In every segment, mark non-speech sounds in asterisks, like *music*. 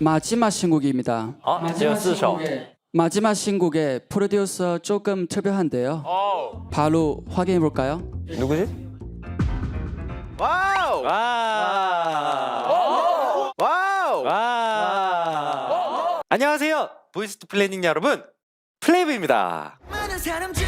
마지막 신곡입니다. 好，只有四首。 마지막 신곡의 프로듀서 조금 특별한데요. 바로 확인해 볼까요? 누구지? 와우! 와. 와우! 와. 안녕하세요. 보이스트 플래닝 여러분. 플레이브입니다. 많은 사람 중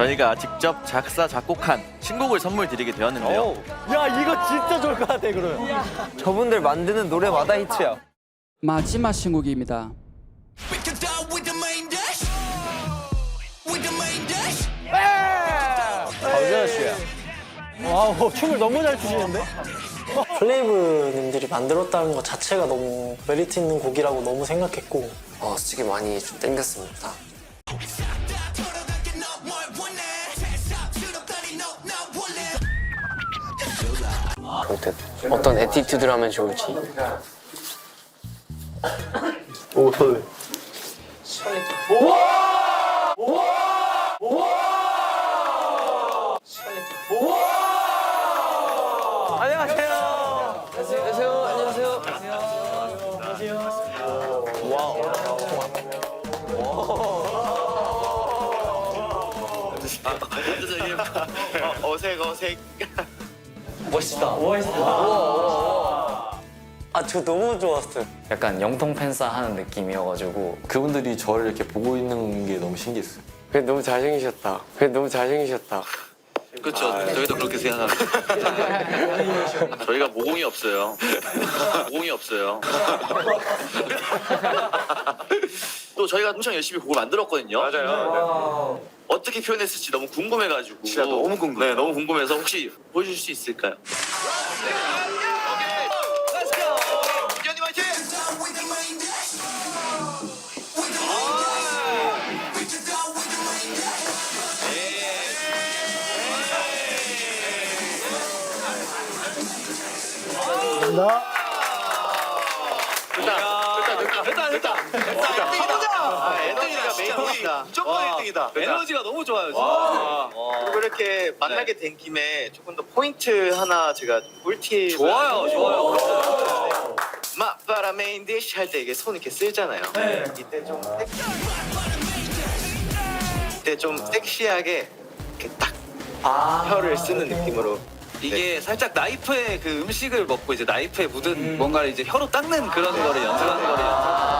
저희가 직접 작사 작곡한 신곡을 선물 드리게 되었는데요. 야 이거 진짜 좋을 것 같아 그러면. 저분들 만드는 노래마다 히트야. 마지막 신곡입니다. We can start with the main dash With the main dash 박재현 씨야. 와우 춤을 너무 잘 추시는데? 플레이브님들이 만들었다는 것 자체가 너무 메리트 있는 곡이라고 너무 생각했고 어, 솔직히 많이 좀 땡겼습니다. 아무튼 어떤 에티튜드를 하면 좋을지 어색 어색. 아 저 너무 좋았어요 약간 영통 팬싸 하는 느낌이어가지고 그분들이 저를 이렇게 보고 있는 게 너무 신기했어요. 그래 너무 잘생기셨다 그래 너무 잘생기셨다 그렇죠. 저희도 그렇게 생각합니다. *laughs* 저희가 모공이 없어요. 모공이 없어요. *laughs* 또 저희가 엄청 열심히 곡을 만들었거든요. 맞아요. 어떻게 표현했을지 너무 궁금해가지고. 진짜 너무 궁금해. 네, 너무 궁금해서 혹시 보여줄 수 있을까요? 화이팅! With the main dash 됐다 됐다 됐다 됐다 가보자 메인이다 무조건 1등이다. 에너지가 너무 좋아요 진짜 그리고 이렇게 만나게 된 김에 조금 더 포인트 하나 제가 꿀팁 좋아요 좋아요. 맛바라 메인 디쉬 할 때 이게 손 이렇게 쓸잖아요. 이때 좀 섹시 이때 좀 섹시하게 이렇게 딱 혀를 쓰는 느낌으로. 이게 살짝 나이프에 그 음식을 먹고 이제 나이프에 묻은 뭔가를 이제 혀로 닦는 그런 거를 연습하는 거를 연습.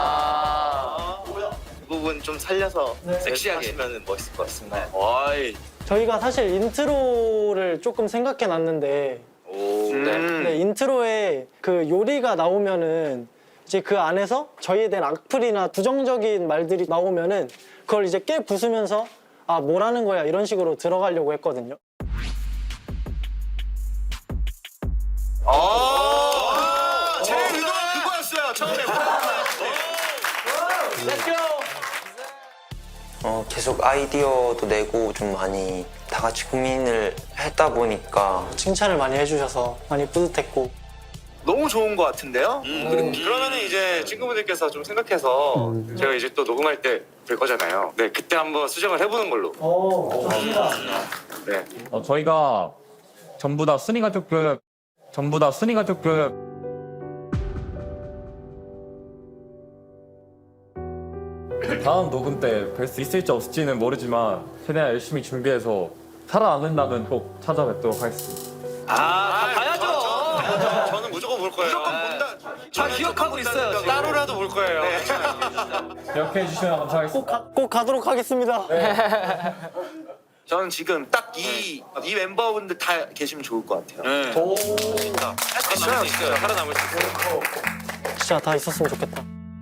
그 부분 좀 살려서 섹시하게 하시면 멋있을 것 같습니다. 와이. 저희가 사실 인트로를 조금 생각해 놨는데 오. 네. 네, 인트로에 그 요리가 나오면은 이제 그 안에서 저희에 대한 악플이나 부정적인 말들이 나오면은 그걸 이제 깨 부수면서 아 뭐라는 거야 이런 식으로 들어가려고 했거든요 아, 제 의도가 그거였어요 처음에. 어, 계속 아이디어도 내고 좀 많이 다 같이 고민을 했다 보니까 칭찬을 많이 해주셔서 많이 뿌듯했고 너무 좋은 것 같은데요? 그러면은 이제 친구분들께서 좀 생각해서 제가 이제 또 녹음할 때 될 거잖아요. 네, 그때 한번 수정을 해보는 걸로. 네. 어, 저희가 전부 다 순위 가족 그룹, 전부 다 순위 가족 그 다음 녹음 때 뵐 수 있을지 없을지는 모르지만 최대한 열심히 준비해서 살아남는다면 꼭 찾아뵙도록 하겠습니다. 아, 봐야죠. 저는 무조건 볼 거예요. 무조건 본다. 다 기억하고 있어요. 지금. 따로라도 볼 거예요. *laughs* 기억해 주시면 감사하겠습니다. 가- 꼭 가도록 하겠습니다 *laughs* 저는 지금 딱 이 이 멤버분들 다 계시면 좋을 것 같아요. 네. 있어요, 진짜 살아남을 수 있어요. 진짜 다 있었으면 좋겠다